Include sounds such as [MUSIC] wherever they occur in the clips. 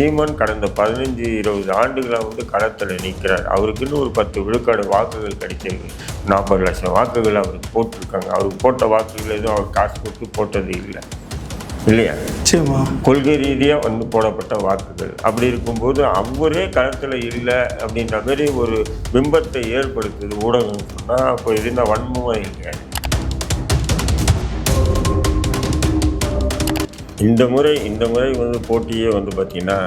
சீமான் கடந்த பதினஞ்சு இருபது ஆண்டுகளாக வந்து களத்தில் நிற்கிறார். அவருக்குன்னு ஒரு பத்து விழுக்காடு வாக்குகள் கிடைச்சிருக்கு நாற்பது லட்சம் வாக்குகள் அவருக்கு போட்டிருக்காங்க. அவருக்கு போட்ட வாக்குகள் எதுவும் அவர் காசு கொடுத்து போட்டது இல்லை. இல்லையா? கொள்கை ரீதியாக வந்து போடப்பட்ட வாக்குகள். அப்படி இருக்கும்போது அவரே களத்தில் இல்லை அப்படின்ற மாதிரி ஒரு பிம்பத்தை ஏற்படுத்துது ஊடகம் சொன்னால் அப்போ இது இந்த வன்மமாக இல்லை இந்த முறை இந்த முறை வந்து போட்டியே வந்து பார்த்திங்கன்னா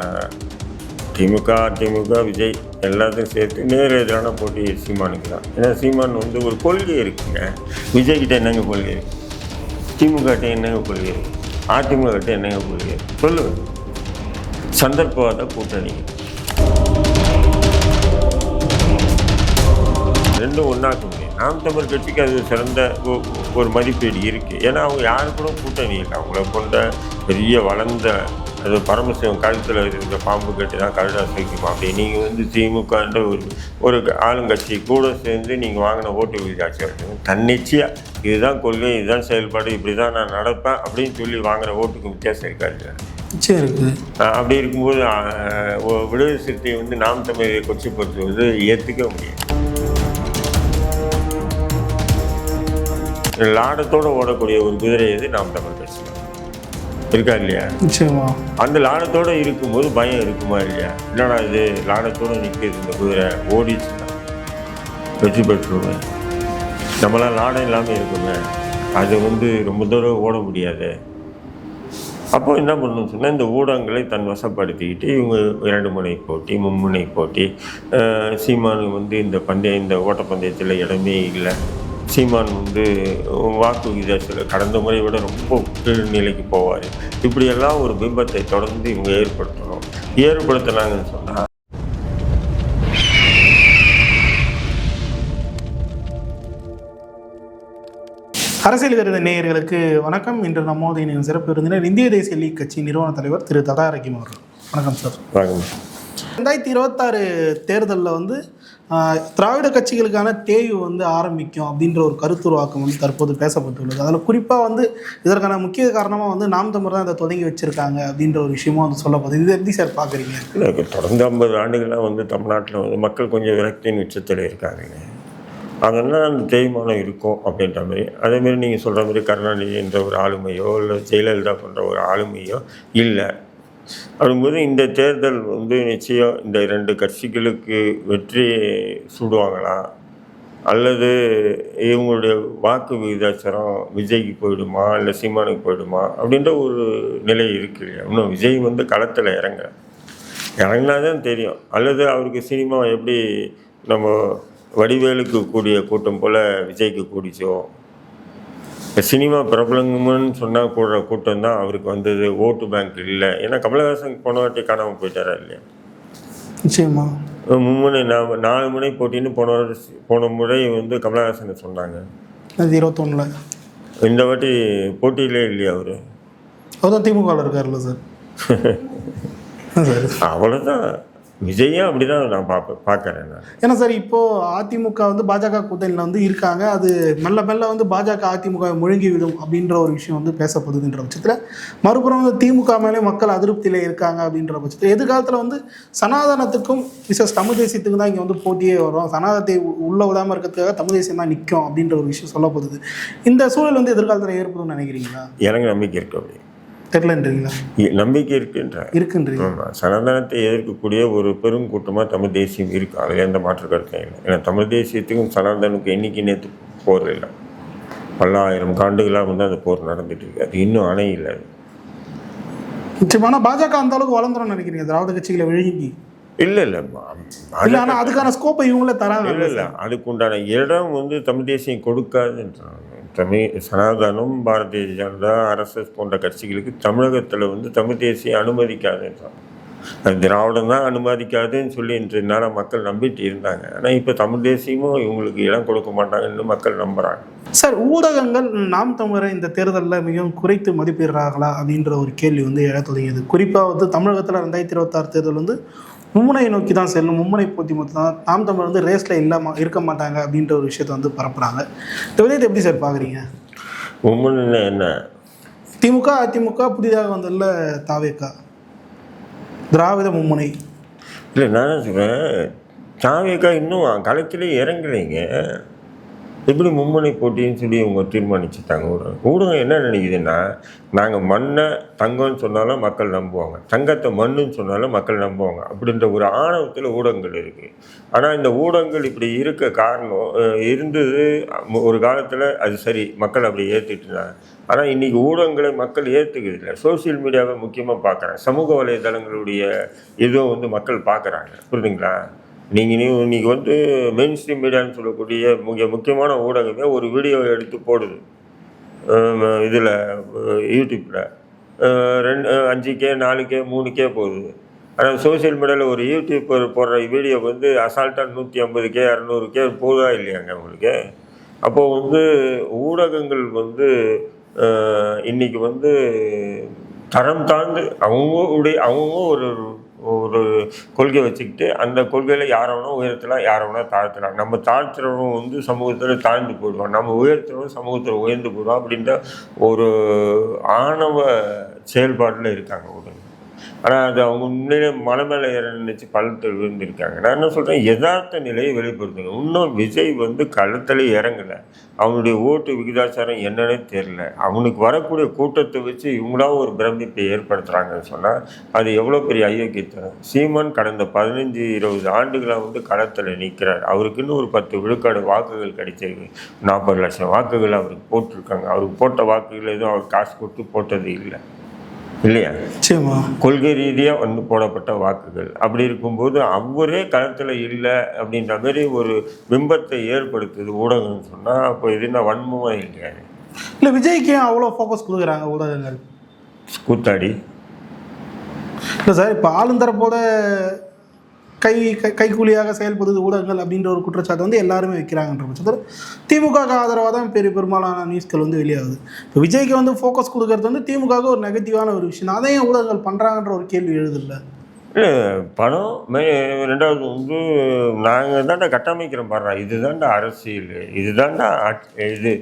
திமுக அதிமுக விஜய் எல்லாத்தையும் சேர்த்து நேர் எதிரான போட்டி சீமானுக்கு தான். ஏன்னா சீமான் வந்து ஒரு கொள்கை இருக்குங்க. விஜய்கிட்ட என்னங்க கொள்கை இருக்கு? திமுக கிட்ட என்னங்க கொள்கை இருக்கு? அதிமுக கிட்ட என்னங்க கொள்கை சொல்லு. சந்தர்ப்பவாத கூட்டணி. ரெண்டும் ஒன்றாக்குங்க நாம் தமிழ் கட்சிக்கு அது சிறந்த ஒரு மதிப்பீடு இருக்குது ஏன்னா அவங்க யாரு கூட கூட்டணி இல்லை. அவங்கள கொண்ட பெரிய வளர்ந்த அது பரமசிவம் கழுத்தில் இருந்த பாம்பு கட்டி தான் கழுதா சேர்க்குமா அப்படி நீங்கள் வந்து திமுகன்ற ஒரு ஒரு ஆளுங்கட்சி கூட சேர்ந்து நீங்கள் வாங்கின ஓட்டு எடுத்துங்க தன்னிச்சையாக இதுதான் கொள்கை இதுதான் செயல்பாடு இப்படி தான் நான் நடப்பேன் அப்படின்னு சொல்லி வாங்குற ஓட்டுக்கு வித்தியாசம் இருக்காது நிச்சயம் இருக்குது. அப்படி இருக்கும்போது விடுதலை சிறுத்தை வந்து நாம் தமிழை கொச்சைப்படுத்துவது ஏற்றுக்க முடியும் லாடத்தோடு ஓடக்கூடிய ஒரு குதிரை எது? நாம் தமிழ் கட்சி இருக்கா இல்லையா? நிச்சயமா. அந்த லாடத்தோடு இருக்கும்போது பயம் இருக்குமா இல்லையா? என்னடா இது லாடத்தோடு நிற்கிது இந்த குதிரை ஓடிச்சுன்னா வெற்றி பெற்றுருவேன் நம்மளாம் லாடம் இல்லாமல் இருக்குமே. அது வந்து ரொம்ப தூரம் ஓட முடியாது. அப்போ என்ன பண்ணணும்னு சொன்னால் இந்த ஊடகங்களை தன் வசப்படுத்திக்கிட்டு இவங்க இரண்டு முனை போட்டி மும்முனை போட்டி சீமானு வந்து இந்த பந்தய இந்த ஓட்டப்பந்தயத்தில் இடமே இல்லை. சீமான் வந்து வாக்கு விகிதாசில் கடந்த முறை விட ரொம்ப கீழ் நிலைக்கு போவார். இப்படியெல்லாம் ஒரு பிம்பத்தை தொடர்ந்து இவங்க ஏற்படுத்தணும். ஏற்படுத்தினாங்கன்னு சொன்னால் அரசியல் கருத நேயர்களுக்கு வணக்கம். இன்று நம்மோது இணையும் சிறப்பு விருந்தினர் இந்திய தேசிய லீக் கட்சி நிறுவன தலைவர் திரு ததா ரஹீம் அவர்கள். வணக்கம் சார். ரெண்டாயிரத்தி இருபத்தாறு தேர்தலில் வந்து திராவிட கட்சிகளுக்கான தேய்வு வந்து ஆரம்பிக்கும் அப்படின்ற ஒரு கருத்துருவாக்கம் வந்து தற்போது பேசப்பட்டுள்ளது. அதில் குறிப்பாக வந்து இதற்கான முக்கிய காரணமாக வந்து நாம் தமிழ் தான் இதை தொடங்கி வச்சிருக்காங்க அப்படின்ற ஒரு விஷயமும் வந்து சொல்லப்படுது. இது எப்படி சார் பார்க்குறீங்க? இல்லை தொடர்ந்து ஐம்பது ஆண்டுகளாக வந்து தமிழ்நாட்டில் வந்து மக்கள் கொஞ்சம் விரக்தியின் உச்சத்தில் இருக்காங்க அதெல்லாம் அந்த தேய்மானம் இருக்கும் அப்படின்ற மாதிரி அதேமாரி நீங்கள் சொல்கிற மாதிரி கருணாநிதி என்ற ஒரு ஆளுமையோ இல்லை ஜெயலலிதா போன்ற ஒரு ஆளுமையோ இல்லை. அப்படிங்கும்போது இந்த தேர்தல் வந்து நிச்சயம் இந்த இரண்டு கட்சிகளுக்கு வெற்றி சூடுவாங்களா? அல்லது இவங்களுடைய வாக்கு விகிதாச்சாரம் விஜய்க்கு போயிடுமா? இல்லை சீமானுக்கு போயிடுமா? அப்படின்ற ஒரு நிலை இருக்கு இல்லையா? இன்னும் விஜய் வந்து களத்தில் இறங்க இறங்கினா தான் தெரியும். அல்லது அவருக்கு சினிமா எப்படி நம்ம வடிவேலுக்கு கூடிய கூட்டம் போல் விஜய்க்கு கூடிச்சோ? சினிமா பிரபலங்கம்னு சொன்னால் கூடுற கூட்டம் தான் அவருக்கு வந்தது ஓட்டு பேங்க் இல்லை. ஏன்னா கமலஹாசன் போன வாட்டி காணாமல் போயிட்டாரா இல்லையா? நிச்சயமா. மும்முனை நாலு முனை போட்டின்னு போன போன முறை வந்து கமலஹாசனை சொன்னாங்க. அது இருபத்தொன்னில். இந்த வாட்டி போட்டியிலே இல்லையா அவர்? அவர் தான் திமுகவில் இருக்கார்ல சார். [LAUGHS] என்ன சார். அவ்வளோதான் விஜயும் அப்படி தான் நான் பார்ப்பேன் பார்க்குறேன் நான். ஏன்னா சார் இப்போ அதிமுக வந்து பாஜக கூட்டணியில் வந்து இருக்காங்க. அது மெல்ல மெல்ல வந்து பாஜக அதிமுக முழுங்கி விடும் அப்படின்ற ஒரு விஷயம் வந்து பேசப்படுதுன்ற பட்சத்தில் மறுபுறம் வந்து திமுக மேலே மக்கள் அதிருப்தியில் இருக்காங்க அப்படின்ற பட்சத்தில் எதிர்காலத்தில் வந்து சனாதனத்துக்கும் விசேஷ தமிழ் தேசியத்துக்கும் தான் இங்கே வந்து போட்டியே வரும். சனாதனத்தை உள்ள விடாமல் இருக்கிறதுக்காக தமிழ் தேசியம் தான் நிற்கும் அப்படின்ற ஒரு விஷயம் சொல்லப்படுது. இந்த சூழல் வந்து எதிர்காலத்தில் ஏற்படும்னு நினைக்கிறீங்களா? எனக்கு நம்பிக்கை இருக்கு அப்படி. தெரிலன்றீங்களா நம்பிக்கை இருக்குன்ற. இருக்குன்றீங்க. ஆமாம் சனாதனத்தை எதிர்க்கக்கூடிய ஒரு பெரும் கூட்டமாக தமிழ் தேசியம் இருக்குது அதில் எந்த மாற்று கருத்தும் இல்லை. ஏன்னா தமிழ் தேசியத்துக்கும் சனாதனுக்கும் என்னைக்கு நேற்று போர் இல்லை. பல்லாயிரம் ஆண்டுகளாக வந்து அந்த போர் நடந்துட்டு இருக்கு. அது இன்னும் அணை இல்லை. நிச்சயமான பாஜக அந்த அளவுக்கு வளர்ந்துரும் நினைக்கிறீங்க? திராவிட கட்சிகளை விழுங்கி. இல்லை இல்லை இல்லை ஆனால் அதுக்கான ஸ்கோப்பை இவங்களே தராங்க. இல்லை இல்லை அதுக்குண்டான இடம் வந்து தமிழ் தேசியம் கொடுக்காதுன்றாங்க. தமிழ் சனாதனம் பாரதிய ஜனதா ஆர்எஸ்எஸ் போன்ற கட்சிகளுக்கு தமிழகத்தில் வந்து தமிழ் தேசிய அனுமதிக்காதுன்றான் திராவிடம் தான் அனுமதிக்காதுன்னு சொல்லி இன்று நாள மக்கள் நம்பிட்டு இருந்தாங்க. ஆனால் இப்போ தமிழ் தேசியமும் இவங்களுக்கு இடம் கொடுக்க மாட்டாங்கன்னு மக்கள் நம்புகிறாங்க சார் ஊடகங்கள் நாம் தமிழரை இந்த தேர்தலில் மிகவும் குறைத்து மதிப்பிடுறாங்களா அப்படின்ற ஒரு கேள்வி வந்து எழத் தொடங்கியது. குறிப்பாக வந்து தமிழகத்தில் ரெண்டாயிரத்தி இருபத்தாறு தேர்தல் வந்து மும்முனை நோக்கி தான் செல்லும் மும்முனை போட்டி மட்டும் தான் நாம் தமிழர் வந்து ரேஸில் இல்லாமல் இருக்க மாட்டாங்க அப்படின்ற ஒரு விஷயத்தை வந்து பரப்புகிறாங்க இந்த விதத்தை எப்படி சார் பார்க்குறீங்க? உண்மைன்னு என்ன? திமுக அதிமுக புதிதாக வந்துள்ள தாவேக்கா. திராவிட மும்முனை. இல்லை நான் என்ன சொல்கிறேன் சாமிக்கா இன்னும் களத்திலே இறங்கலைங்க. எப்படி மும்முனை போட்டின்னு சொல்லி அவங்க தீர்மானிச்சுட்டாங்க. ஊடகம் ஊடகம் என்ன நினைக்குதுன்னா நாங்கள் மண்ணை தங்கம்னு சொன்னாலும் மக்கள் நம்புவாங்க. தங்கத்தை மண்ணுன்னு சொன்னாலும் மக்கள் நம்புவாங்க. அப்படின்ற ஒரு ஆணவத்தில் ஊடகங்கள் இருக்குது ஆனால் இந்த ஊடகங்கள் இப்படி இருக்க காரணம் இருந்தது ஒரு காலத்தில் அது சரி மக்கள் அப்படி ஏற்றுட்டு இருந்தாங்க. ஆனால் இன்றைக்கி ஊடகங்களை மக்கள் ஏற்றுக்கிறது இல்லை. சோஷியல் மீடியாவை முக்கியமாக பார்க்குறாங்க சமூக வலைதளங்களுடைய இதுவும் வந்து மக்கள் பார்க்குறாங்க புரியுதுங்களா நீங்கள் நீ இன்றைக்கி வந்து மெயின் ஸ்ட்ரீம் மீடியான்னு சொல்லக்கூடிய மிக முக்கியமான ஊடகமே ஒரு வீடியோ எடுத்து போடுது. இதில் யூடியூப்பில் ரெண்டு அஞ்சு கே நாலு கே மூணு கே போகுது ஆனால் சோஷியல் மீடியாவில் ஒரு யூடியூப்பர் போடுற வீடியோ வந்து அசால்ட்டாக நூற்றி ஐம்பது கே இரநூறு கே போகுதா இல்லையாங்க உங்களுக்கு? அப்போது வந்து ஊடகங்கள் வந்து இன்றைக்கி வந்து தரம் தாழ்ந்து அவங்களுடைய அவங்க ஒரு ஒரு கொள்கை வச்சுக்கிட்டு அந்த கொள்கையில் யாரவனோ உயர்த்தலாம் யாரவனோ தாழ்த்தலாம் நம்ம தாழ்த்துறவன் வந்து சமூகத்தில் தாழ்ந்து போயிடுவான் நம்ம உயர்த்துறவன் சமூகத்தில் உயர்ந்து போயிடுவான் அப்படின்ற ஒரு ஆணவ செயல்பாட்டில் இருக்காங்க உடனே. ஆனால் அது அவங்க உண்மையிலே மலை மேலே ஏற நினைச்சு பள்ளத்தில் விழுந்திருக்காங்க. நான் என்ன சொல்கிறேன் யதார்த்த நிலையை வெளிப்படுத்துங்க. இன்னும் விஜய் வந்து களத்தில் இறங்கலை. அவனுடைய ஓட்டு விகிதாச்சாரம் என்னன்னு தெரில அவனுக்கு வரக்கூடிய கூட்டத்தை வச்சு இவங்களா ஒரு பிரமிப்பை ஏற்படுத்துகிறாங்கன்னு சொன்னால் அது எவ்வளோ பெரிய ஐயோக்கியத்தனம் சீமான் கடந்த பதினஞ்சு இருபது ஆண்டுகளாக வந்து களத்தில் நிற்கிறார் அவருக்குன்னு ஒரு பத்து விழுக்காடு வாக்குகள் கிடைச்சிருக்கு. நாற்பது லட்சம் வாக்குகள் அவருக்கு போட்டிருக்காங்க. அவருக்கு போட்ட வாக்குகள் எதுவும் அவர் காசு கொடுத்து போட்டது இல்லை. இல்லையா? நிச்சயமா. கொள்கை ரீதியாக வந்து போடப்பட்ட வாக்குகள். அப்படி இருக்கும்போது அவரே களத்தில் இல்லை அப்படின்ற மாதிரி ஒரு பிம்பத்தை ஏற்படுத்துது ஊடகம்னு சொன்னால் அப்போ இது என்ன வன்மமாக இல்லையா இல்லை விஜய்க்கு ஏன் அவ்வளோ ஃபோக்கஸ் கொடுக்குறாங்க ஊடகங்கள்? கூத்தாடி. இல்லை சார் இப்போ ஆளுந்தரப்போட கை கை கைக்கூலியாக செயல்படுது ஊடகங்கள் அப்படின்ற ஒரு குற்றச்சாட்டு வந்து எல்லாருமே வைக்கிறாங்கன்ற பட்சத்தில் திமுக ஆதரவாக தான் பெரிய பெரும்பாலான நியூஸ்கள் வந்து வெளியாகுது. இப்போ விஜய்க்கு வந்து ஃபோக்கஸ் கொடுக்கறது வந்து திமுகவுக்கு ஒரு நெகட்டிவான ஒரு விஷயம். அதையும் ஊடகங்கள் பண்ணுறாங்கன்ற ஒரு கேள்வி எழுதில்ல இல்லை பணம் மே ரெண்டாவது வந்து நாங்கள் தாண்டா கட்டமைக்கிறோம் பாடுறா இதுதான்டா அரசியல் இதுதான்டா இது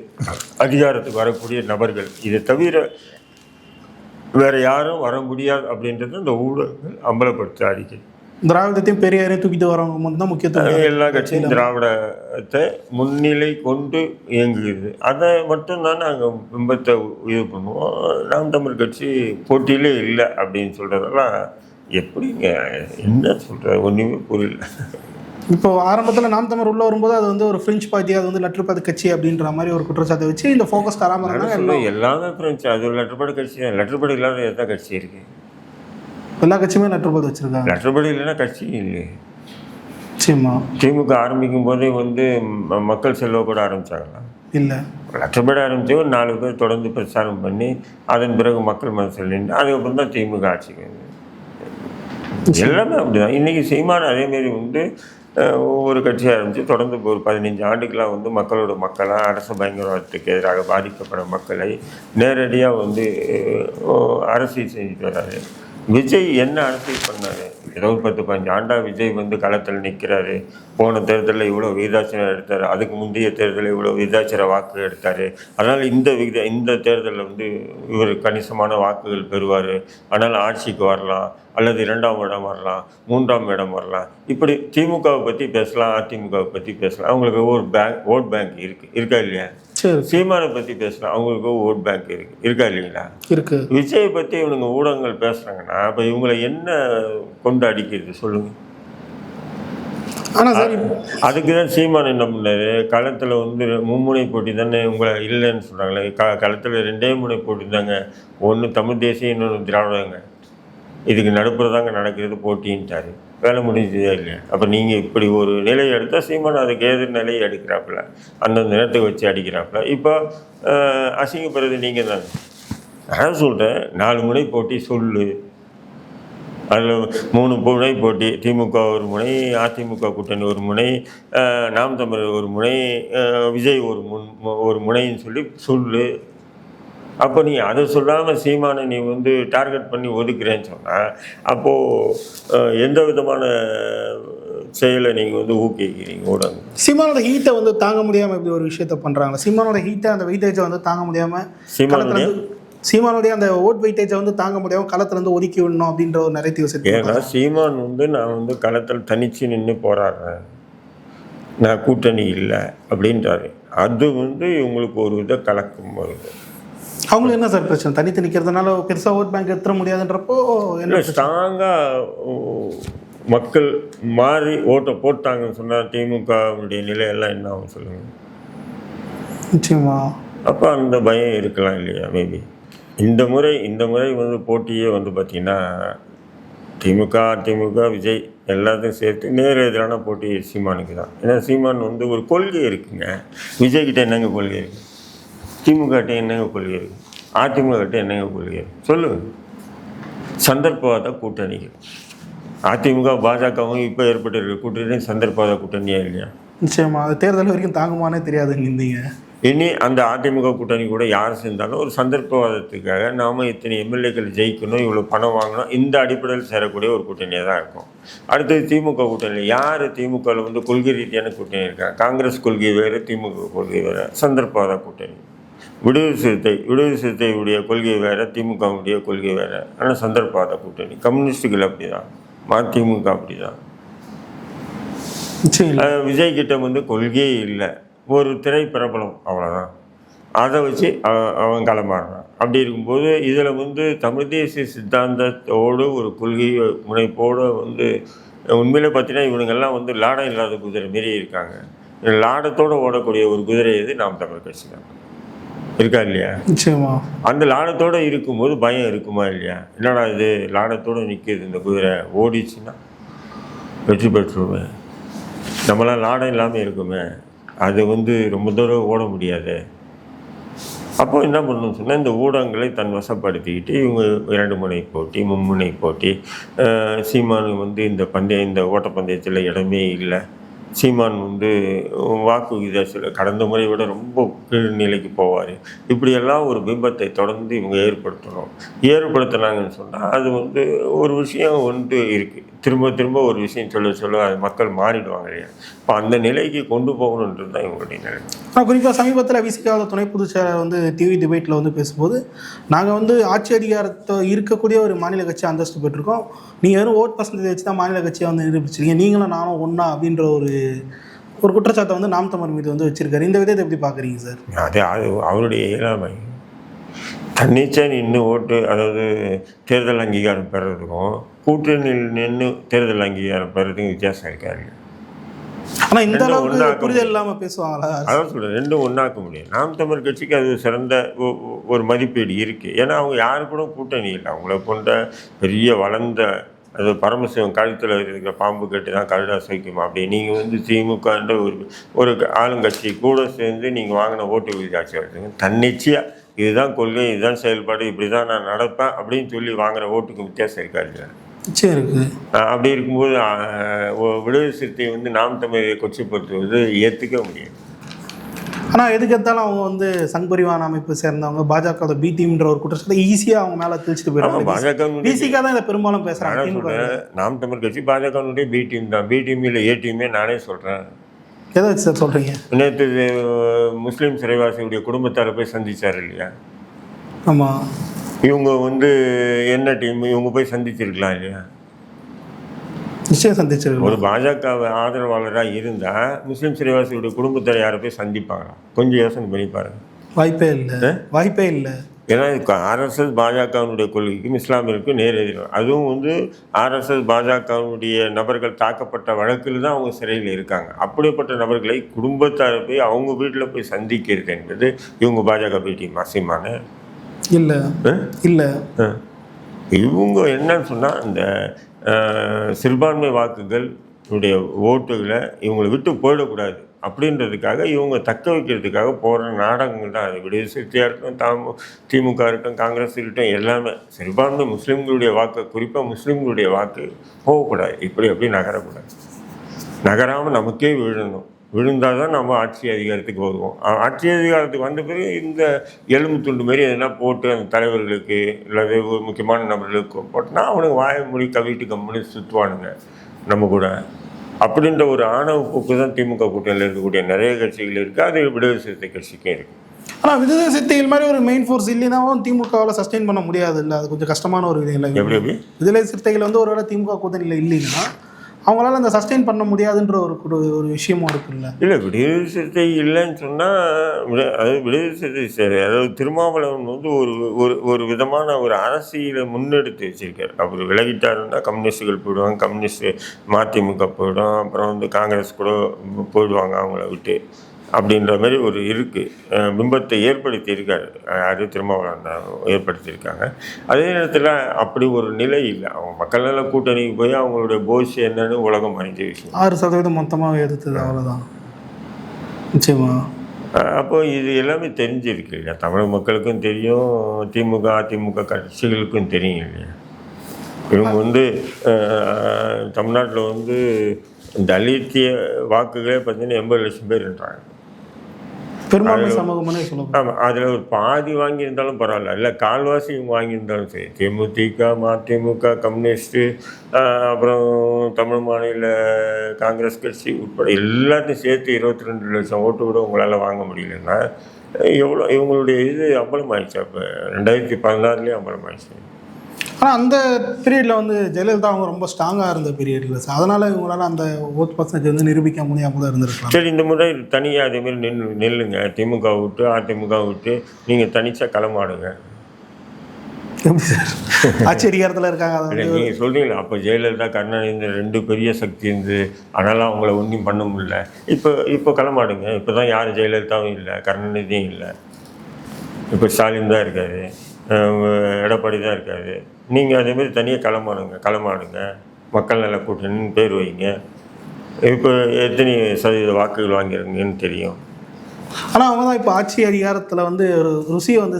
அதிகாரத்துக்கு வரக்கூடிய நபர்கள். இதை தவிர வேறு யாரும் வர முடியாது அப்படின்றது இந்த ஊடகங்கள் அம்பலப்படுத்த அறிக்கை திராவிடத்தையும் பெரியாரையும் தூக்கிட்டு வரவங்க மட்டும் தான் முக்கியத்துவம் எல்லா கட்சியும் திராவிடத்தை முன்னிலை கொண்டு இயங்குகிறது. அதை மட்டும் தான் நாங்கள் பிம்பத்தை இது பண்ணுவோம். நாம் தமிழ் கட்சி போட்டியிலே இல்லை அப்படின்னு சொல்கிறதெல்லாம் எப்படிங்க? என்ன சொல்கிற ஒன்றுமே புரியல. இப்போ ஆரம்பத்தில் நாம் தமிழ் உள்ள வரும்போது அது வந்து ஒரு ஃப்ரெஞ்ச் பார்ட்டி அது வந்து லெட்டர்பாத் கட்சி அப்படின்ற மாதிரி ஒரு குற்றச்சாட்டை வச்சு இந்த ஃபோக்கஸ் தராமல் எல்லாமே ஃப்ரெண்ட்ஸ் அது ஒரு லெட்டர்படி கட்சி தான். லெட்டர்படி இல்லாத எந்த கட்சி இருக்கு? எல்லா கட்சியுமே லெட்டர்பாத் வச்சுருக்காங்க. லெட்டர்படி இல்லைன்னா கட்சி இல்லையே. நிச்சயமா. திமுக ஆரம்பிக்கும் போதே வந்து மக்கள் செல்வ கூட ஆரம்பிச்சாங்களா? இல்லை. லட்சப்பேர் ஆரம்பித்து ஒரு நாலு பேர் தொடர்ந்து பிரச்சாரம் பண்ணி அதன் பிறகு மக்கள் மனசில் நின்று அதுக்கப்புறம் தான் திமுக ஆட்சிக்கு. எல்லாமே அப்படிதான். இன்னைக்கு சீமான் அதேமாரி வந்து ஒவ்வொரு கட்சி ஆரம்பித்து தொடர்ந்து ஒரு பதினஞ்சு ஆண்டுகளாக வந்து மக்களோட மக்களாக அரசு பயங்கரவாதத்துக்கு எதிராக பாதிக்கப்பட மக்களை நேரடியாக வந்து அரசியல் செஞ்சுட்டு வர்றாரு விஜய் என்ன அரசியல் பண்ணார்? ஏதோ ஒரு பத்து பதினஞ்சு ஆண்டா விஜய் வந்து களத்தில் நிற்கிறாரு போன தேர்தலில் இவ்வளோ விகிதாச்சாரம் எடுத்தார். அதுக்கு முந்தைய தேர்தலில் இவ்வளோ விகிதாச்சார வாக்கு எடுத்தார். அதனால் இந்த விகித இந்த தேர்தலில் வந்து இவர் கணிசமான வாக்குகள் பெறுவார். அதனால் ஆட்சிக்கு வரலாம். அல்லது இரண்டாம் இடம் வரலாம். மூன்றாம் இடம் வரலாம். இப்படி திமுகவை பற்றி பேசலாம் அதிமுகவை பற்றி பேசலாம். அவங்களுக்கு ஒரு பேங்க் ஓட் பேங்க் இருக்குது இருக்கா இல்லையா? சரி சீமானை பற்றி பேசலாம் அவங்களுக்கு ஓட் பேங்க் இருக்குது இருக்கா இல்லைங்களா? இருக்கு. விஜயை பற்றி இவனுங்க ஊடகங்கள் பேசுகிறாங்கன்னா அப்போ இவங்களை என்ன கொண்டு அடிக்கிறது சொல்லுங்கள் ஆனால் சார். அதுக்கு தான் சீமான் என்ன பண்ணாரு? களத்தில் வந்து மும்முனை போட்டி தானே உங்களை இல்லைன்னு சொல்கிறாங்களே க களத்தில் ரெண்டே முனை போட்டி தாங்க. ஒன்று தமிழ் தேசியம் இன்னொன்று திராவிடங்க இதுக்கு நடுப்புற தாங்க நடக்கிறது போட்டின்ட்டாரு. வேலை முடிஞ்சதே இல்லையா? அப்போ நீங்கள் இப்படி ஒரு நிலையை எடுத்தால் சீமான் அதுக்கு எதிர் நிலையை எடுக்கிறாப்புல. அந்தந்த நேரத்தை வச்சு அடிக்கிறாப்புல. இப்போ அசிங்கப்படுறது நீங்கள் தான். நான் சொல்கிறேன் நாலு முனை போட்டி சொல்லு. அதில் மூணு முனை போட்டி திமுக ஒரு முனை அதிமுக கூட்டணி ஒரு முனை நாம் தமிழர் ஒரு முனை விஜய் ஒரு முன் ஒரு முனைன்னு சொல்லி சொல்லு. அப்போ நீ அதை சொல்லாமல் சீமானை நீ வந்து டார்கெட் பண்ணி ஒதுக்குறேன்னு சொன்னால் அப்போது எந்த விதமான செயலை நீங்கள் வந்து ஊக்குவிக்கிறீங்க ஊடகம் சீமானோட ஹீட்டை வந்து தாங்க முடியாமல் இப்படி ஒரு விஷயத்த பண்ணுறாங்க சீமானோட ஹீட்டை அந்த வெயிட்டேஜை வந்து தாங்க முடியாமல் சீமானுடைய சீமானுடைய அந்த ஓட் வெயிட்டேஜை வந்து தாங்க முடியாம களத்துல இருந்து ஒதுக்கி விடணும் அப்படின்ற ஒரு நிறைய ஏன்னா சீமான் வந்து நான் வந்து களத்தில் தனிச்சு நின்று போராடுறேன். நான் கூட்டணி இல்லை அப்படின்றாரு. அது வந்து இவங்களுக்கு ஒரு வித கலக்கம் வருது. அவங்களுக்கு என்ன சார் பிரச்சனை? தனித்து நிக்கிறதுனால பெருசா ஓட் பேங்க் எடுத்துட முடியாதுன்றப்போ என்ன ஸ்ட்ராங்காக மக்கள் மாறி ஓட்டை போட்டாங்கன்னு சொன்னால் திமுகவுடைய நிலையெல்லாம் என்ன ஆகும் சொல்லுங்கள் நிச்சயமா. அப்போ அந்த பயம் இருக்கலாம் இல்லையா? மேபி இந்த முறை இந்த முறை வந்து போட்டியே வந்து பார்த்திங்கன்னா திமுக அதிமுக விஜய் எல்லாத்தையும் சேர்த்து நேர் எதிரான போட்டி சீமானுக்கு தான். ஏன்னா சீமான் வந்து ஒரு கொள்கை இருக்குங்க. விஜய் கிட்ட என்னங்க கொள்கை இருக்குது திமுக கிட்ட என்னங்க கொள்கை இருக்குது அதிமுக கிட்ட என்னங்க கொள்கை சொல்லுங்கள் சந்தர்ப்பவாத கூட்டணிகள். அதிமுக பாஜகவும் இப்போ ஏற்பட்டிருக்க கூட்டணி சந்தர்ப்பவாத கூட்டணியா இல்லையா? நிச்சயமா. அது தேர்தல் வரைக்கும் தாங்குமானே தெரியாதுன்னு இருந்தீங்க இனி அந்த அதிமுக கூட்டணி கூட யார் சேர்ந்தாலும் ஒரு சந்தர்ப்பவாதத்துக்காக நாம் இத்தனை எம்எல்ஏக்கள் ஜெயிக்கணும் இவ்வளோ பணம் வாங்கணும் இந்த அடிப்படையில் சேரக்கூடிய ஒரு கூட்டணியாக தான் இருக்கும். அடுத்தது திமுக கூட்டணி. யார் திமுகவில் வந்து கொள்கை ரீதியான கூட்டணி இருக்காங்க காங்கிரஸ் கொள்கை வேறு திமுக கொள்கை வேறு. சந்தர்ப்பவாத கூட்டணி. விடுதலை சிறுத்தை விடுதலை சிறுத்தையுடைய கொள்கை வேறு திமுகவுடைய கொள்கை வேறு. ஆனால் சந்தர்ப்பவாத கூட்டணி. கம்யூனிஸ்டுகள் அப்படி தான் மதிமுக அப்படி தான் விஜய் கிட்ட வந்து கொள்கையே இல்லை. ஒரு திரை பிரபலம் அவ்வளோதான் அதை வச்சு அவன் அவன் கிளம்பாடுறான் அப்படி இருக்கும்போது இதில் வந்து தமிழ் தேசிய சித்தாந்தத்தோடு ஒரு கொள்கை முனைப்போடு வந்து உண்மையிலே பார்த்தீங்கன்னா இவனுங்கெல்லாம் வந்து லாடம் இல்லாத குதிரை மாரி இருக்காங்க. லாடத்தோடு ஓடக்கூடிய ஒரு குதிரை எது நாம் தமிழ் கட்சி தான். இருக்கா இல்லையா? நிச்சயமா. அந்த லாடத்தோடு இருக்கும்போது பயம் இருக்குமா இல்லையா? என்னடா இது? லாடத்தோடு நிற்கிது இந்த குதிரை. ஓடிச்சுன்னா வெற்றி பெற்றுருவேன் நம்மளாம் லாடம் இல்லாமல் இருக்குமே. அது வந்து ரொம்ப தூரம் ஓட முடியாது. அப்போ என்ன பண்ணணும்னு சொன்னால் இந்த ஊடகங்களை தன் வசப்படுத்திக்கிட்டு இவங்க இரண்டு முனை போட்டி மும்முனை போட்டி சீமானு வந்து இந்த பந்தய இந்த ஓட்டப்பந்தயத்தில் இடமே இல்லை. சீமான் வந்து வாக்கு விகிதத்தில் கடந்த முறை விட ரொம்ப கீழ்நிலைக்கு போவார். இப்படியெல்லாம் ஒரு பிம்பத்தை தொடர்ந்து இவங்க ஏற்படுத்தணும். ஏற்படுத்தினாங்கன்னு சொன்னால் அது வந்து ஒரு விஷயம் வந்து இருக்குது திரும்ப திரும்ப ஒரு விஷயம் சொல்ல சொல்ல அது மக்கள் மாறிடுவாங்க இல்லையா? இப்போ அந்த நிலைக்கு கொண்டு போகணுன்றது தான் இவங்களுடைய நிலை. குறிப்பாக சமீபத்தில் விசிகாவில் துணை பொதுச் வந்து டிவி டிபேட்டில் வந்து பேசும்போது நாங்கள் வந்து ஆட்சி அதிகாரத்தை இருக்கக்கூடிய ஒரு மாநில கட்சி அந்தஸ்து பெற்றிருக்கோம். நீங்கள் வெறும் ஓட் பர்சன்டேஜ் வச்சு தான் மாநில கட்சியை வந்து நிரூபிச்சிருக்கீங்க. நீங்களும் நானும் ஒன்றா அப்படின்ற ஒரு ஒரு குற்றச்சாட்டை வந்து நாம் தமிழ் மீது வந்து வச்சிருக்காரு. இந்த விதத்தை எப்படி பார்க்குறீங்க சார்? அது அது அவருடைய இயலாமை. தன்னிச்சா நின்று ஓட்டு அதாவது தேர்தல் அங்கீகாரம் பெறதுக்கும் கூட்டணியில் நின்று தேர்தல் அங்கீகாரம் பெறதுக்கும் வித்தியாசம் இருக்காரு ஆனால் இந்த அளவுக்கு புரிதல் இல்லாமல் பேசுவாங்களா? அதான் சொல்கிறேன் ரெண்டும் ஒன்றாக்க முடியும் நாம் தமிழ் கட்சிக்கு அது சிறந்த ஒரு மதிப்பீடு இருக்குது ஏன்னா அவங்க யாரு கூட கூட்டணி இல்லை. அவங்கள கொண்ட பெரிய வளர்ந்த அது பரமசிவம் கழுத்தில் இருக்கிற பாம்பு கட்டி தான் கழுடா சைக்குமா அப்படி நீங்கள் வந்து திமுகன்ற ஒரு ஒரு ஆளுங்கட்சி கூட சேர்ந்து நீங்கள் வாங்கின ஓட்டு விகிதாட்சி வருதுங்க தன்னிச்சையாக இதுதான் கொள்கை இதுதான் செயல்பாடு இப்படி தான் நான் நடப்பேன் அப்படின்னு சொல்லி வாங்குற ஓட்டுக்கு வித்தியாசம் இருக்காது. நிச்சயம் இருக்குது அப்படி இருக்கும்போது விடுதலை சிறுத்தை வந்து நாம் தமிழை கொச்சைப்படுத்துவது ஏற்றுக்க முடியாது. ஆனால் எதுக்கு எடுத்தாலும் அவங்க வந்து சங் பரிவான அமைப்பு சேர்ந்தவங்க பாஜக பி டீம்ன்ற ஒரு குற்றச்சாட்டை ஈஸியாக அவங்க மேலே திணிச்சிட்டு ஆமா, போயிடுவாங்க பாஜக பிசிகா தான் இதை பெரும்பாலும் பேசுகிறாங்க நாம் தமிழ் கட்சி பாஜகனுடைய பி டீம் தான். பி டீம் இல்லை ஏ டீமே நானே சொல்கிறேன் எதை வச்சு சார் சொல்கிறீங்க நேற்று முஸ்லீம் சிறைவாசியுடைய குடும்பத்தாரை போய் சந்திச்சார் இல்லையா? ஆமாம் இவங்க வந்து என்ன டீம் இவங்க போய் சந்திச்சிருக்கலாம் இல்லையா? நிச்சயம் சந்திச்சிருக்கோம் ஒரு பாஜக ஆதரவாளராக இருந்தால் முஸ்லீம் சிறைவாசியுடைய குடும்பத்தாரை யாரை போய் சந்திப்பாங்களா கொஞ்சம் யோசனை பண்ணி பாருங்க. வாய்ப்பே இல்லை. வாய்ப்பே இல்லை. ஏன்னா ஆர்எஸ்எஸ் பாஜகவினுடைய கொள்கைக்கும் இஸ்லாமியருக்கும் நேர் அதுவும் வந்து ஆர்எஸ்எஸ் பாஜகவினுடைய நபர்கள் தாக்கப்பட்ட வழக்கில் தான் அவங்க சிறையில் இருக்காங்க. அப்படிப்பட்ட நபர்களை குடும்பத்தாரை போய் அவங்க வீட்டில் போய் சந்திக்கிறது என்பது இவங்க பாஜக பேட்டி மசிமான இல்லை. இல்லை. இவங்க என்னன்னு சொன்னால் இந்த சிறுபான்மை வாக்குகள் ஓட்டுகளை இவங்களை விட்டு போயிடக்கூடாது. அப்படின்றதுக்காக இவங்க தக்க வைக்கிறதுக்காக போகிற நாடகங்கள் தான். அது விடுதலை சிறுத்தையாக இருக்கட்டும் தாம திமுக இருக்கட்டும் காங்கிரஸ் இருக்கட்டும் எல்லாமே. சிறுபான்மை முஸ்லீம்களுடைய வாக்கு குறிப்பாக முஸ்லீம்களுடைய வாக்கு போகக்கூடாது. இப்படி அப்படி நகரக்கூடாது. நகராமல் நமக்கே விழணும். விழுந்தால் தான் நம்ம ஆட்சி அதிகாரத்துக்கு வருவோம். ஆட்சி அதிகாரத்துக்கு வந்த பிறகு இந்த எலும்பு துண்டு மாரி எதனா போட்டு அந்த தலைவர்களுக்கு இல்லை ஒரு முக்கியமான நபர்களுக்கு போட்டோன்னா அவனுக்கு வாயை மொழி கவிட்டு கம்பெனி சுற்றுவானுங்க நம்ம கூட. அப்படின்ற ஒரு ஆணவ போக்கு தான் திமுக கூட்டணியில் இருக்கக்கூடிய நிறைய கட்சிகள் இருக்குது அது விடுதலை சிறுத்தை கட்சிக்கும் இருக்குது ஆனால் விடுதலை சிறுத்தைகள் மாதிரி ஒரு மெயின் ஃபோர்ஸ் இல்லைனாவும் திமுகவால் சஸ்டெயின் பண்ண முடியாது இல்லை அது கொஞ்சம் கஷ்டமான ஒரு இது இல்லை எப்படி எப்படி? விடுதலை சிறுத்தைகள் வந்து ஒருவேளை திமுக கூட்டணியில் இல்லைன்னா அவங்களால அந்த சஸ்டெயின் பண்ண முடியாதுன்ற ஒரு ஒரு- விஷயமும் இருக்குல்ல? இல்லை விடுதலை சிறுத்தை இல்லைன்னு சொன்னால் அதாவது விடுதலை சிறுத்தை சரி. அதாவது திருமாவளவன் வந்து ஒரு ஒரு ஒரு விதமான ஒரு அரசியலை முன்னெடுத்து வச்சிருக்காரு. அவர் விலகிட்டாருன்னா கம்யூனிஸ்டுகள் போயிடுவாங்க கம்யூனிஸ்ட் மதிமுக போயிடும். அப்புறம் வந்து காங்கிரஸ் கூட போயிடுவாங்க அவங்கள விட்டு. அப்படின்ற மாதிரி ஒரு இருக்குது பிம்பத்தை ஏற்படுத்தி இருக்காரு யாரு திருமாவளவன் ஏற்படுத்தியிருக்காங்க. அதே நேரத்தில் அப்படி ஒரு நிலை இல்லை. அவங்க மக்கள் நல கூட்டணிக்கு போய் அவங்களுடைய போஸ் என்னன்னு உலகம் அறிஞ்ச விஷயம். ஆறு சதவீதம் மொத்தமாக எதிர்த்தது அவ்வளோதான் நிச்சயமா. அப்போ இது எல்லாமே தெரிஞ்சிருக்கு இல்லையா? தமிழ் மக்களுக்கும் தெரியும் திமுக அதிமுக கட்சிகளுக்கும் தெரியும் இல்லையா? இவங்க வந்து தமிழ்நாட்டில் வந்து தலித்திய வாக்குகளே பார்த்தீங்கன்னா எண்பது லட்சம் பேர்ன்றாங்க பெரும்பான்மை சமூகம்னே சொல்லலாம் ஆமாம் அதில் ஒரு பாதி வாங்கியிருந்தாலும் பரவாயில்ல. இல்லை கால்வாசி இவங்க வாங்கியிருந்தாலும் சரி. தேமுதிக மதிமுக கம்யூனிஸ்ட்டு அப்புறம் தமிழ் மாநில காங்கிரஸ் கட்சி உட்பட எல்லாத்தையும் சேர்த்து இருபத்தி ரெண்டு லட்சம் ஓட்டு கூட உங்களால் வாங்க முடியலன்னா எவ்வளோ இவங்களுடைய இது அம்பலமாயிடுச்சு. அப்போ ரெண்டாயிரத்தி பதினாறுலேயே அம்பலமாயிடுச்சு. ஆனால் அந்த பீரியடில் வந்து ஜெயலலிதா அவங்க ரொம்ப ஸ்ட்ராங்காக இருந்த பீரியடில் சார் அதனால் இவங்களால அந்த ஓட் பர்சன்டேஜ் வந்து நிரூபிக்க முடியாமல் இருந்திருக்கலாம். சரி இந்த முறை தனியாக அதேமாரி நின்று நில்லுங்க. திமுக விட்டு அதிமுக விட்டு நீங்கள் தனிச்சா களமாடுங்க. எப்படி சார்? ஆட்சி அதிகாரத்தில் இருக்காங்க அதை நீங்கள் சொல்றீங்களா? அப்போ ஜெயலலிதா கருணாநிதி இந்த ரெண்டு பெரிய சக்தி இருந்து அதனால அவங்கள ஒன்றும் பண்ண முடியல. இப்போ இப்போ களமாடுங்க. இப்போ தான் யார் ஜெயலலிதாவும் இல்லை கருணாநிதியும் இல்லை. இப்போ ஸ்டாலின் தான் இருக்காரு. எடப்பாடி தான் இருக்காரு. நீங்கள் அதேமாரி தனியாக களமாடுங்க களமாடுங்க மக்கள் நல கூட்டணின்னு பேர் வைங்க. இப்போ எத்தனை சதவீத வாக்குகள் வாங்கிருங்கன்னு தெரியும். ஆனால் அவங்க தான் இப்போ ஆட்சி அதிகாரத்தில் வந்து ஒரு ருசியை வந்து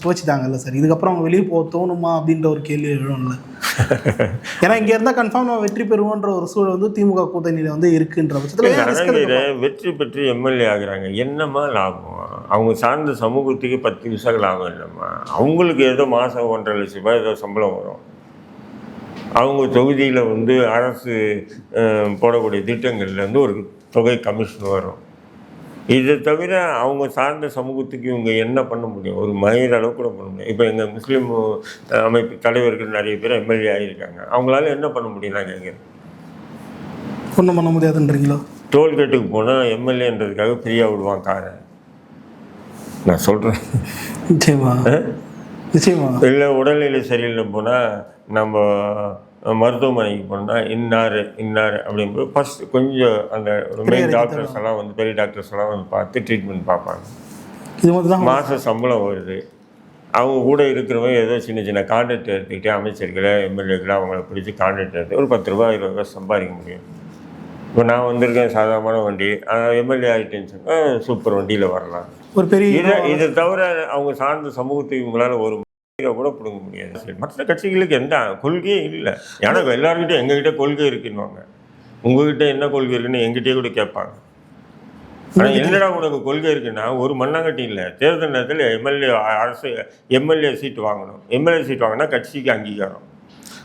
சுவைச்சிட்டாங்கல்ல சார். இதுக்கப்புறம் அவங்க வெளியே போக தோணுமா அப்படின்ற ஒரு கேள்வி எழும்ல [LAUGHS] ஏன்னா இங்கே இருந்தால் கன்ஃபார்ம் நம்ம வெற்றி பெறுவோன்ற ஒரு சூழல் வந்து திமுக கூட்டணியில் வந்து இருக்குன்ற பட்சத்தில்? வெற்றி பெற்று எம்எல்ஏ ஆகுறாங்க. என்னம்மா லாபம்? அவங்க சார்ந்த சமூகத்துக்கு பத்து நிமிஷம் லாபம் இல்லைம்மா அவங்களுக்கு ஏதோ மாதம் ஒன்றரை லட்ச ரூபாய் ஏதோ சம்பளம் வரும். அவங்க தொகுதியில் வந்து அரசு போடக்கூடிய திட்டங்கள்லேருந்து ஒரு தொகை கமிஷன் வரும். இதை தவிர அவங்க சார்ந்த சமூகத்துக்கு இவங்க என்ன பண்ண முடியும்? ஒரு மயிர் அளவு கூட பண்ண முடியும். இப்போ எங்கள் முஸ்லீம் அமைப்பு தலைவர்கள் நிறைய பேர் எம்எல்ஏ ஆகியிருக்காங்க அவங்களால என்ன பண்ண முடியும் நான் கேட்குறேன். ஒன்றும் பண்ண முடியாதுன்றீங்களோ? டோல்கேட்டுக்கு போனால் எம்எல்ஏன்றதுக்காக ஃப்ரீயாக விடுவான் காரை. நான் சொல்கிறேன் நிச்சயமா. நிச்சயமா. இல்லை உடல்நிலை சரியில்லை போனால் நம்ம மருத்துவமனைக்கு போனால் இன்னார் இன்னார் அப்படிங்கும்போது ஃபஸ்ட் கொஞ்சம் அந்த மெயின் டாக்டர்ஸ் எல்லாம் வந்து பெரிய டாக்டர்ஸ் எல்லாம் வந்து பார்த்து ட்ரீட்மெண்ட் பார்ப்பாங்க. இது மட்டும் தான் மாதம் சம்பளம் வருது. அவங்க கூட இருக்கிறவங்க ஏதோ சின்ன சின்ன கான்ட்ராக்ட் எடுத்துக்கிட்டே அமைச்சர்களை எம்எல்ஏக்களை அவங்கள பிடிச்சி கான்ட்ராக்ட் எடுத்து ஒரு பத்து ரூபா இருபது ரூபா சம்பாதிக்க முடியும். இப்போ நான் வந்திருக்கேன் சாதாரணமான வண்டி. எம்எல்ஏ ஆகிட்டேன்னு சொன்னால் சூப்பர் வண்டியில் வரலாம். ஒரு பெரிய இதை தவிர அவங்க சார்ந்த சமூகத்துக்கு உங்களால் ஒரு கூட பிடுங்க முடியாது. மற்ற கட்சிகளுக்கு எந்த கொள்கையே இல்லை. ஏன்னா எல்லாருக்கிட்டும் எங்ககிட்ட கொள்கை இருக்குன்னுவாங்க. உங்ககிட்ட என்ன கொள்கை இருக்குன்னு எங்கிட்டயே கூட கேட்பாங்க. ஆனால் என்னடா உனக்கு கொள்கை இருக்குன்னா ஒரு மண்ணாங்கட்டி இல்லை. தேர்தல் நேரத்தில் எம்எல்ஏ அரசு எம்எல்ஏ சீட் வாங்கணும். எம்எல்ஏ சீட் வாங்கினா கட்சிக்கு அங்கீகாரம்.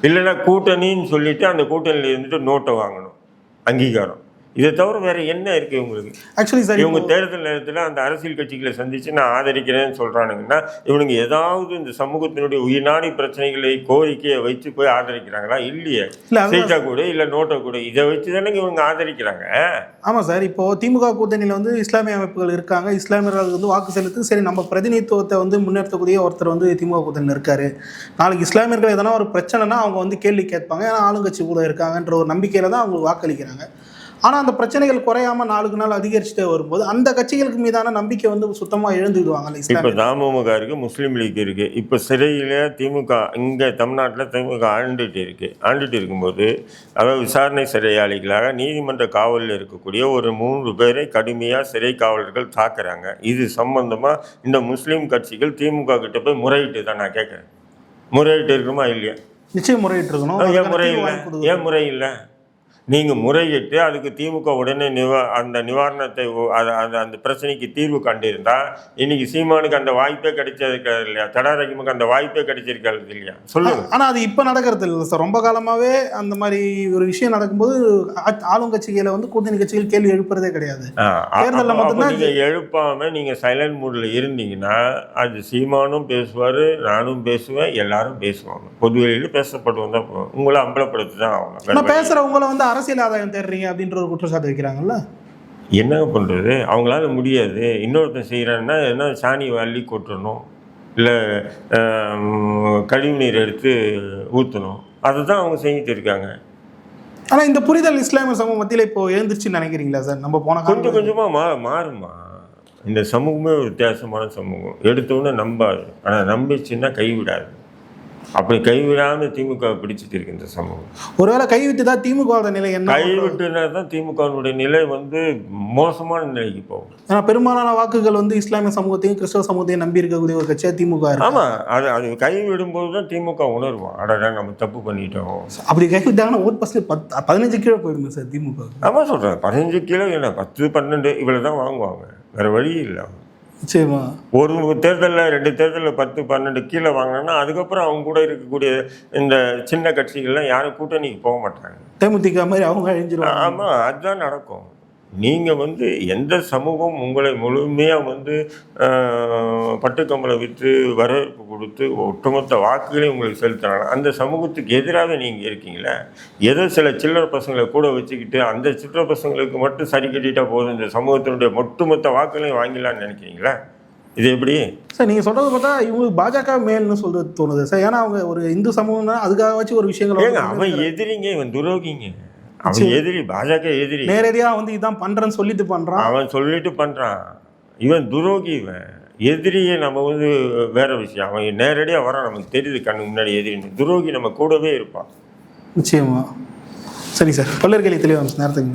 இல்லைன்னா கூட்டணின்னு சொல்லிட்டு அந்த கூட்டணியில் இருந்துட்டு நோட்டை வாங்கணும். அங்கீகாரம். இதை தவிர வேற என்ன இருக்கு உங்களுக்கு ஆக்சுவலி சார் இவங்க தேர்தல் நேரத்தில் அந்த அரசியல் கட்சிகளை சந்திச்சு நான் ஆதரிக்கிறேன்னு சொல்றானுங்கன்னா இவனுங்க ஏதாவது இந்த சமூகத்தினுடைய உயிர்நாடி பிரச்சனைகளை கோரிக்கையை வச்சு போய் ஆதரிக்கிறாங்களா? இல்லையே. சீட்டா கூட இல்லை நோட்டை கூட. இதை வச்சு தானே இவங்க ஆதரிக்கிறாங்க? ஆமாம் சார் இப்போ திமுக கூட்டணியில் வந்து இஸ்லாமிய அமைப்புகள் இருக்காங்க. இஸ்லாமியர்களுக்கு வந்து வாக்கு செலுத்து சரி நம்ம பிரதிநிதித்துவத்தை வந்து முன்னெடுத்தக்கூடிய ஒருத்தர் வந்து திமுக கூட்டணியில் இருக்காரு. நாளைக்கு இஸ்லாமியர்கள் எதனா ஒரு பிரச்சனைனா அவங்க வந்து கேள்வி கேட்பாங்க. ஏன்னா ஆளுங்கட்சி கூட இருக்காங்கன்ற ஒரு நம்பிக்கையில தான் அவங்க வாக்களிக்கிறாங்க. ஆனால் அந்த பிரச்சனைகள் குறையாம நாளுக்கு நாள் அதிகரிச்சுட்டே வரும்போது அந்த கட்சிகளுக்கு மீதான நம்பிக்கை வந்து சுத்தமாக இழந்துவிடுவாங்கல்ல இப்போ தமுக இருக்கு முஸ்லீம் லீக் இருக்கு. இப்போ சிறையில் திமுக இங்கே தமிழ்நாட்டில் திமுக ஆண்டுட்டு இருக்கு. ஆண்டுட்டு இருக்கும்போது அதாவது விசாரணை சிறையாளிகளாக நீதிமன்ற காவலில் இருக்கக்கூடிய ஒரு மூன்று பேரை கடுமையாக சிறை காவலர்கள் தாக்குறாங்க. இது சம்பந்தமாக இந்த முஸ்லீம் கட்சிகள் திமுக கிட்ட போய் முறையிட்டு தான் நான் கேட்குறேன் முறையிட்டு இருக்குமா இல்லையா? நிச்சயம் முறையிட்டு இருக்கணும். ஏன் முறை இல்லை. ஏன் முறை இல்லை நீங்கள் முறையிட்டு அதுக்கு திமுக உடனே நிவா அந்த நிவாரணத்தை அது அந்த பிரச்சனைக்கு தீர்வு கண்டிருந்தா இன்னைக்கு சீமானுக்கு அந்த வாய்ப்பே கிடைச்சிருக்காது இல்லையா? தடாரகிமுக்கு அந்த வாய்ப்பே கிடைச்சிருக்காது இல்லையா? சொல்லுங்க. ஆனா அது இப்ப நடக்கிறது இல்லை சார். ரொம்ப காலமாவே அந்த மாதிரி ஒரு விஷயம் நடக்கும்போது ஆளுங்கட்சிகளை வந்து கூட்டணி கட்சிகள் கேள்வி எழுப்புறதே கிடையாது. தேர்தல்ல மட்டும்தான் நீங்க எழுப்பாம நீங்க சைலண்ட் மூட்ல இருந்தீங்கன்னா அது சீமானும் பேசுவாரு நானும் பேசுவேன் எல்லாரும் பேசுவாங்க. பொதுவெளியில் பேசப்படுவோம் தான். போகும். உங்களை அம்பலப்படுத்தி தான் ஆகணும் பேசுறவங்கள வந்து அரசியல் ஆதாயம் தேடுறீங்க அப்படின்ற ஒரு குற்றச்சாட்டு வைக்கிறாங்கல்ல? என்ன பண்ணுறது அவங்களால முடியாது. இன்னொருத்தன் செய்கிறான்னா என்ன சாணி அள்ளி கொட்டணும். இல்லை கழிவுநீர் எடுத்து ஊற்றணும் அதை தான் அவங்க செஞ்சுட்டு இருக்காங்க. ஆனா இந்த புரிதல் இஸ்லாமிய சமூக மத்தியில இப்போ எழுந்துருச்சுன்னு நினைக்கிறீங்களா சார்? நம்ம போன கொஞ்சம் கொஞ்சமாக மா மாறுமா. இந்த சமூகமே ஒரு வித்தியாசமான சமூகம். எடுத்தோன்னே நம்பாது. ஆனால் நம்பிச்சுன்னா கைவிடாது. அப்படி கைவிடாமல் திமுக பிடிச்சிட்டு இருக்கு இந்த சமூகம். ஒருவேளை கைவிட்டு தான் திமுக நிலை என்ன? கைவிட்டுனா தான் திமுகவினுடைய நிலை வந்து மோசமான நிலைக்கு போகும். ஏன்னா பெரும்பாலான வாக்குகள் வந்து இஸ்லாமிய சமூகத்தையும் கிறிஸ்தவ சமூகத்தையும் நம்பி இருக்கக்கூடிய ஒரு கட்சியா திமுக ஆமாம் அது அது கைவிடும்போது தான் திமுக உணர்வோம். அடடா நம்ம தப்பு பண்ணிட்டோம். அப்படி கைவிட்டாங்கன்னா ஓட் பர்சன்ட் பத்து பதினஞ்சு கீழே போயிடுங்க சார் திமுக. ஆமாம் சொல்கிறேன் பதினஞ்சு கிலோ என்ன பத்து பன்னெண்டு இவ்வளோ தான் வாங்குவாங்க. வேறு வழி இல்லை. நிச்சயமா. ஒரு தேர்தலில் ரெண்டு தேர்தலில் பத்து பன்னெண்டு கீழே வாங்கினோன்னா அதுக்கப்புறம் அவங்க கூட இருக்கக்கூடிய இந்த சின்ன கட்சிகள்லாம் யாரும் கூட்டணிக்கு போக மாட்டாங்க. தேமுதிக மாதிரி அவங்க அழிஞ்சிருவாங்க. ஆமாம் அதுதான் நடக்கும். நீங்கள் வந்து எந்த சமூகம் உங்களை முழுமையாக வந்து பட்டுக்கம்பளை விற்று வரவேற்பு கொடுத்து ஒட்டுமொத்த வாக்குகளையும் உங்களுக்கு செலுத்துறாங்க. அந்த சமூகத்துக்கு எதிராக நீங்கள் இருக்கீங்களே ஏதோ சில சில்லற பசங்களை கூட வச்சுக்கிட்டு அந்த சில்லற பசங்களுக்கு மட்டும் சரி கட்டிட்டா போதும் இந்த சமூகத்தினுடைய ஒட்டுமொத்த வாக்குகளையும் வாங்கிடலாம்னு நினைக்கிறீங்களா? இது எப்படி? சார் நீங்க சொல்றது பார்த்தா இவங்களுக்கு பாஜக மேல்னு சொல்றது தோணுது சார். ஏன்னா அவங்க ஒரு இந்து சமூகம்னா அதுக்காக வச்சு ஒரு விஷயங்கள் அவன் எதிரிங்க இவன் துரோகிங்க. அவன் எதிரி பாஜக எதிரி. நேரடியா வந்து இதான் பண்றேன்னு சொல்லிட்டு பண்றான். அவன் சொல்லிட்டு பண்றான். இவன் துரோகி இவன். எதிரியை நம்ம வந்து வேற விஷயம். அவன் நேரடியாக வரான். நமக்கு தெரியுது கண்ணு முன்னாடி எதிரின்னு. துரோகி நம்ம கூடவே இருப்பான். நிச்சயமா. சரி சார். பல்லர்களை தெளிவாக நேரத்துக்கு